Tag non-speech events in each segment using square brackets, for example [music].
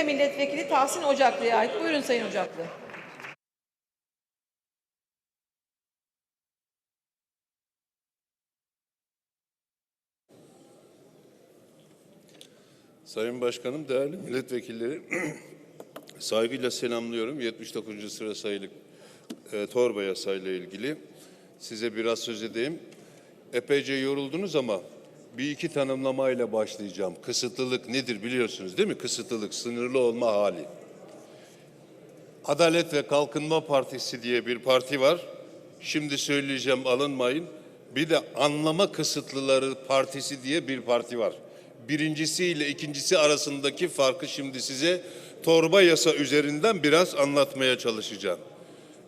Rize Milletvekili Tahsin Ocaklı'ya ait. Buyurun Sayın Ocaklı. Sayın Başkanım, değerli milletvekilleri, [clears throat] saygıyla selamlıyorum. 79. sıra sayılı e, torba yasayla ilgili size biraz söz edeyim. Epeyce yoruldunuz ama bir iki tanımlamayla başlayacağım. Kısıtlılık nedir biliyorsunuz değil mi? Kısıtlılık, sınırlı olma hali. Adalet ve Kalkınma Partisi diye bir parti var. Şimdi söyleyeceğim alınmayın. Bir de Anlama Kısıtlıları Partisi diye bir parti var. Birincisi ile ikincisi arasındaki farkı şimdi size torba yasa üzerinden biraz anlatmaya çalışacağım.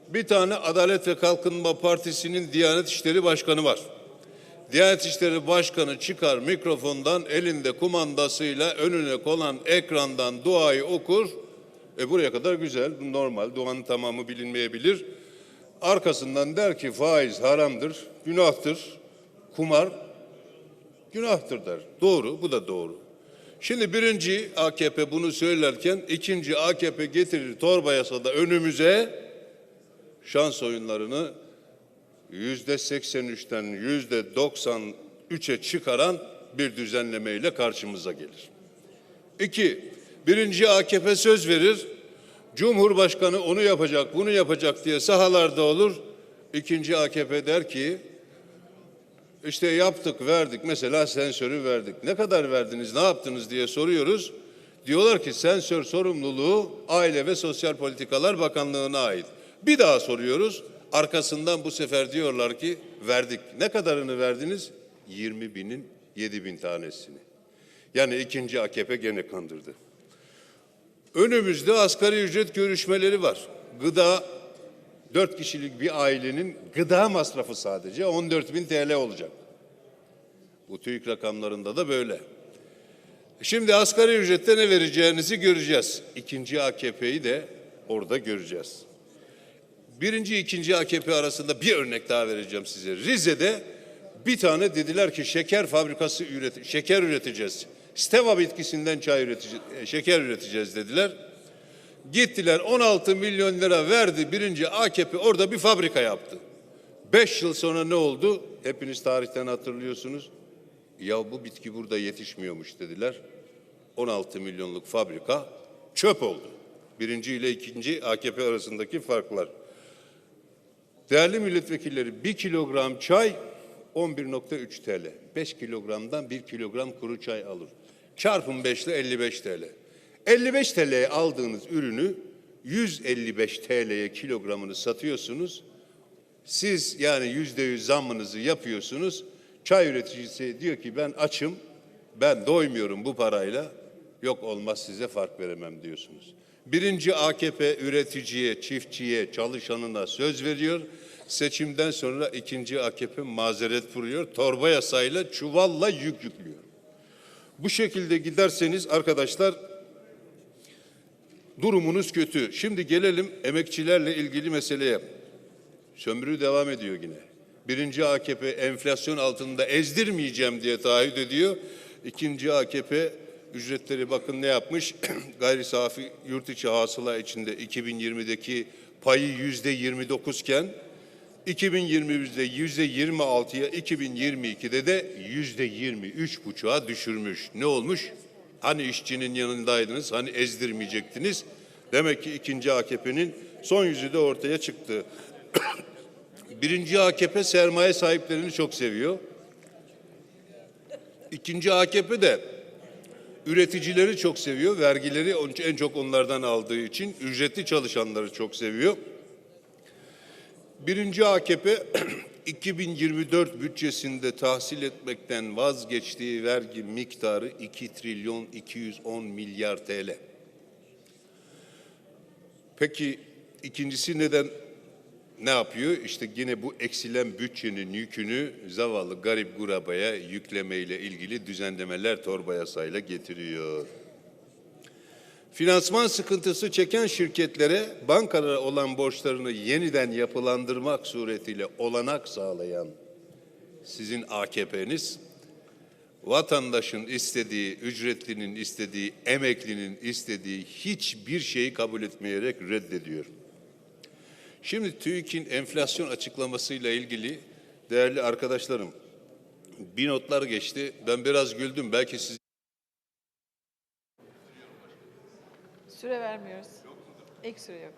Bir tane Adalet ve Kalkınma Partisi'nin Diyanet İşleri Başkanı var. Diyanet İşleri Başkanı çıkar mikrofondan elinde kumandasıyla önüne konan ekrandan duayı okur. E buraya kadar güzel, normal, duanın tamamı bilinmeyebilir. Arkasından der ki faiz haramdır, günahtır, kumar günahtır der. Doğru, bu da doğru. Şimdi birinci AKP bunu söylerken ikinci AKP getirir torba yasada önümüze şans oyunlarını yüzde 83'ten yüzde 93'e çıkaran bir düzenlemeyle karşımıza gelir. İki, birinci AKP söz verir, Cumhurbaşkanı onu yapacak, bunu yapacak diye sahalarda olur. İkinci AKP der ki, işte yaptık, verdik. Mesela sensörü verdik. Ne kadar verdiniz, ne yaptınız diye soruyoruz. Diyorlar ki sensör sorumluluğu Aile ve Sosyal Politikalar Bakanlığı'na ait. Bir daha soruyoruz. Arkasından bu sefer diyorlar ki verdik. Ne kadarını verdiniz? 20 binin 7 bin tanesini. Yani ikinci AKP gene kandırdı. Önümüzde asgari ücret görüşmeleri var. Gıda, 4 kişilik bir ailenin gıda masrafı sadece 14 bin TL olacak. Bu TÜİK rakamlarında da böyle. Şimdi asgari ücrette ne vereceğinizi göreceğiz. İkinci AKP'yi de orada göreceğiz. Birinci, ikinci AKP arasında bir örnek daha vereceğim size. Rize'de bir tane dediler ki şeker fabrikası üret, şeker üreteceğiz. Steva bitkisinden çay üreteceğiz, şeker üreteceğiz dediler. Gittiler 16 milyon lira verdi birinci AKP orada bir fabrika yaptı. Beş yıl sonra ne oldu? Hepiniz tarihten hatırlıyorsunuz. Ya bu bitki burada yetişmiyormuş dediler. 16 milyonluk fabrika çöp oldu. Birinci ile ikinci AKP arasındaki farklar. Değerli milletvekilleri bir kilogram çay 11.3 TL. 5 kilogramdan 1 kilogram kuru çay alır. Çarpın 5 ile 55 TL. 55 TL'ye aldığınız ürünü 155 TL'ye kilogramını satıyorsunuz. Siz yani yüzde yüz zammınızı yapıyorsunuz. Çay üreticisi diyor ki ben açım, ben doymuyorum bu parayla. Yok olmaz size fark veremem diyorsunuz. Birinci AKP üreticiye, çiftçiye, çalışanına söz veriyor. Seçimden sonra ikinci AKP mazeret kuruyor. Torba yasayla çuvalla yük yüklüyor. Bu şekilde giderseniz arkadaşlar durumunuz kötü. Şimdi gelelim emekçilerle ilgili meseleye. Sömürü devam ediyor yine. Birinci AKP enflasyon altında ezdirmeyeceğim diye taahhüt ediyor. İkinci AKP ücretleri bakın ne yapmış? [clears throat] Gayri safi yurt içi hasıla içinde 2020'deki payı yüzde 29 iken 2021'de yüzde 26'ya 2022'de de yüzde 23 buçuğa düşürmüş. Ne olmuş? Hani işçinin yanındaydınız, hani ezdirmeyecektiniz. Demek ki ikinci AKP'nin son yüzü de ortaya çıktı. [clears throat] Birinci AKP sermaye sahiplerini çok seviyor. İkinci AKP de üreticileri çok seviyor. Vergileri en çok onlardan aldığı için ücretli çalışanları çok seviyor. Birinci AKP 2024 [clears throat] bütçesinde tahsil etmekten vazgeçtiği vergi miktarı 2 trilyon 210 milyar TL. Peki ikincisi neden ne yapıyor? İşte yine bu eksilen bütçenin yükünü zavallı garip gurabaya yüklemeyle ilgili düzenlemeler torba yasayla getiriyor. Finansman sıkıntısı çeken şirketlere bankalara olan borçlarını yeniden yapılandırmak suretiyle olanak sağlayan sizin AKP'niz vatandaşın istediği, ücretlinin istediği, emeklinin istediği hiçbir şeyi kabul etmeyerek reddediyor. Şimdi TÜİK'in enflasyon açıklamasıyla ilgili değerli arkadaşlarım bir notlar geçti. Ben biraz güldüm. Belki siz Süre vermiyoruz. Ek süre yok.